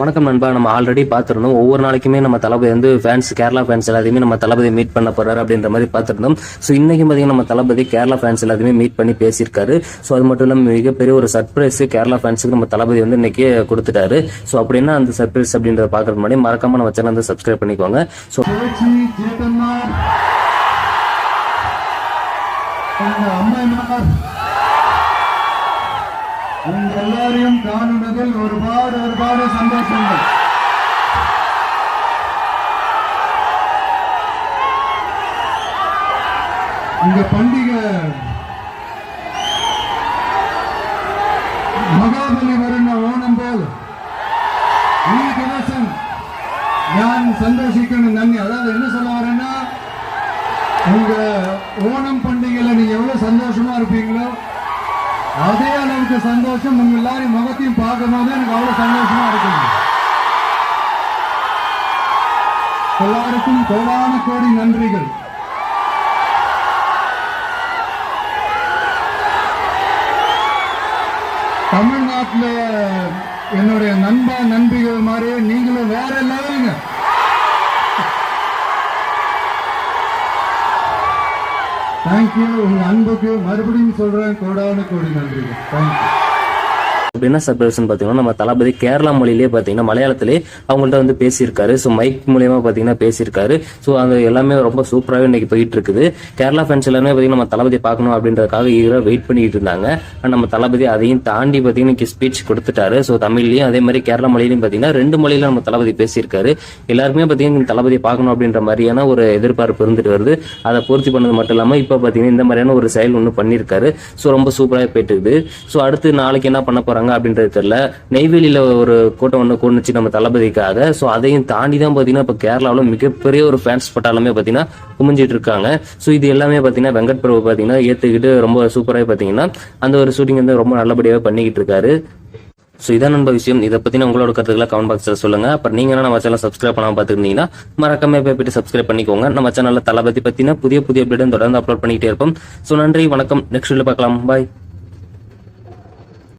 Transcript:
வணக்கம் நண்பா. நம்ம ஆல்ரெடி பார்த்துருந்தோம். ஒவ்வொரு நாளைக்குமே நம்ம தளபதி வந்து ஃபேன்ஸ் கேரளா ஃபேன்ஸ் எல்லாத்தையுமே நம்ம தளபதி மீட் பண்ண போறாரு அப்படின்ற மாதிரி பார்த்துருந்தோம். ஸோ இன்னைக்கு பார்த்தீங்கன்னா நம்ம தளபதி கேரளா ஃபேன்ஸ் எல்லாத்தையுமே மீட் பண்ணி பேசியிருக்காரு. ஸோ அது மட்டும் இல்லாமல் மிகப்பெரிய ஒரு சர்ப்ரைஸ் கேரளா ஃபேன்ஸுக்கு நம்ம தளபதி வந்து இன்னைக்கு கொடுத்துட்டாரு. ஸோ அப்படின்னா அந்த சர்ப்ரைஸ் அப்படின்றத பார்க்கறது முன்னாடி மறக்காம நம்ம சேனல் வந்து சப்ஸ்கிரைப் பண்ணிக்கோங்க. ஸோ பேச்சு உங்கள் எல்லாரையும் காணுவதில் ஒருபாடு ஒருபாடு சந்தோஷங்கள். இந்த பண்டிகை மகாபலி வருண ஓணம் போல் நீ தினசன் நான் சந்தோஷிக்கணும் நன்றி. அதாவது என்ன சொல்ல வரேன்னா உங்க ஓணம் பண்டிகையில நீங்க எவ்வளவு சந்தோஷமா இருப்பீங்களோ அதே அளவுக்கு சந்தோஷம் உங்க எல்லாரையும் முகத்தையும் பார்க்கும் போது எனக்கு அவ்வளவு சந்தோஷமா இருக்குது. எல்லாருக்கும் கோடான கோடி நன்றிகள். தமிழ்நாட்டில் என்னுடைய நண்பன் நண்பிகள் மாதிரி நீங்களும் வேற லெவலுங்க. தேங்க்யூ உங்க அன்புக்கு மறுபடியும் சொல்றேன். கோடான கோடி நன்றிகள். தேங்க்யூ அப்படின்னா சர்ப்ரைஸ்னு பார்த்தீங்கன்னா நம்ம தளபதி கேரளா மொழியிலே பார்த்தீங்கன்னா மலையாளத்திலே அவங்கள்ட்ட வந்து பேசியிருக்காரு. ஸோ மைக் மூலியமாக பார்த்தீங்கன்னா பேசியிருக்காரு. ஸோ அது எல்லாமே ரொம்ப சூப்பராகவே இன்னைக்கு போயிட்டு இருக்குது கேரளா ஃபேன்ஸ் எல்லாமே பார்த்தீங்கன்னா நம்ம தளபதி பார்க்கணும் அப்படின்றதுக்காக ஈகராக வெயிட் பண்ணிட்டு இருந்தாங்க. நம்ம தளபதி அதையும் தாண்டி பார்த்தீங்கன்னா இன்னைக்கு ஸ்பீச் கொடுத்துட்டாரு. ஸோ தமிழ்லையும் அதே மாதிரி கேரளா மொழியிலையும் பார்த்தீங்கன்னா ரெண்டு மொழியில நம்ம தளபதி பேசியிருக்காரு. எல்லாருமே பார்த்தீங்கன்னா தளபதி தளபதியை பார்க்கணும் அப்படின்ற மாதிரியான ஒரு எதிர்பார்ப்பு இருந்துட்டு வருது. அதை பூர்த்தி பண்ணது மட்டும் இல்லாமல் இப்போ பார்த்தீங்கன்னா இந்த மாதிரியான ஒரு செயல் ஒன்று பண்ணியிருக்காரு. ஸோ ரொம்ப சூப்பராக போயிட்டு இருக்குது ஸோ அடுத்து நாளைக்கு என்ன பண்ண போறாங்க அப்படின்றது தெரியல. நெய்வேலியில ஒரு கூட்டம் ஒன்று கொண்டுச்சு நம்ம தளபதிக்காக. ஸோ அதையும் தாண்டி தான் பார்த்தீங்கன்னா இப்போ கேரளாவில் மிகப்பெரிய ஒரு ஃபேன்ஸ் பட்டாலுமே பார்த்தீங்கன்னா குமிஞ்சிட்டு இருக்காங்க. ஸோ இது எல்லாமே பார்த்தீங்கன்னா வெங்கட் பிரபு பார்த்தீங்கன்னா ஏற்றுக்கிட்டு ரொம்ப சூப்பராக பார்த்தீங்கன்னா அந்த ஒரு ஷூட்டிங் வந்து ரொம்ப நல்லபடியாகவே பண்ணிக்கிட்டு இருக்காரு. ஸோ இதான் நண்ப விஷயம். இதை பற்றின உங்களோட கருத்துக்களை கமெண்ட் பாக்ஸில் சொல்லுங்க. அப்புறம் நீங்க என்ன நம்ம சேனல் சப்ஸ்கிரைப் பண்ணாமல் பார்த்துருந்தீங்கன்னா மறக்காம போய் போயிட்டு சப்ஸ்கிரைப் பண்ணிக்கோங்க. நம்ம சேனலில் தளபதி பத்தின புதிய புதிய அப்டேட் தொடர்ந்து அப்லோட் பண்ணிக்கிட்டே இருப்போம். ஸோ நன்றி வணக்கம். நெக்ஸ்ட் வீடியோ பார்க்கலாம். பாய்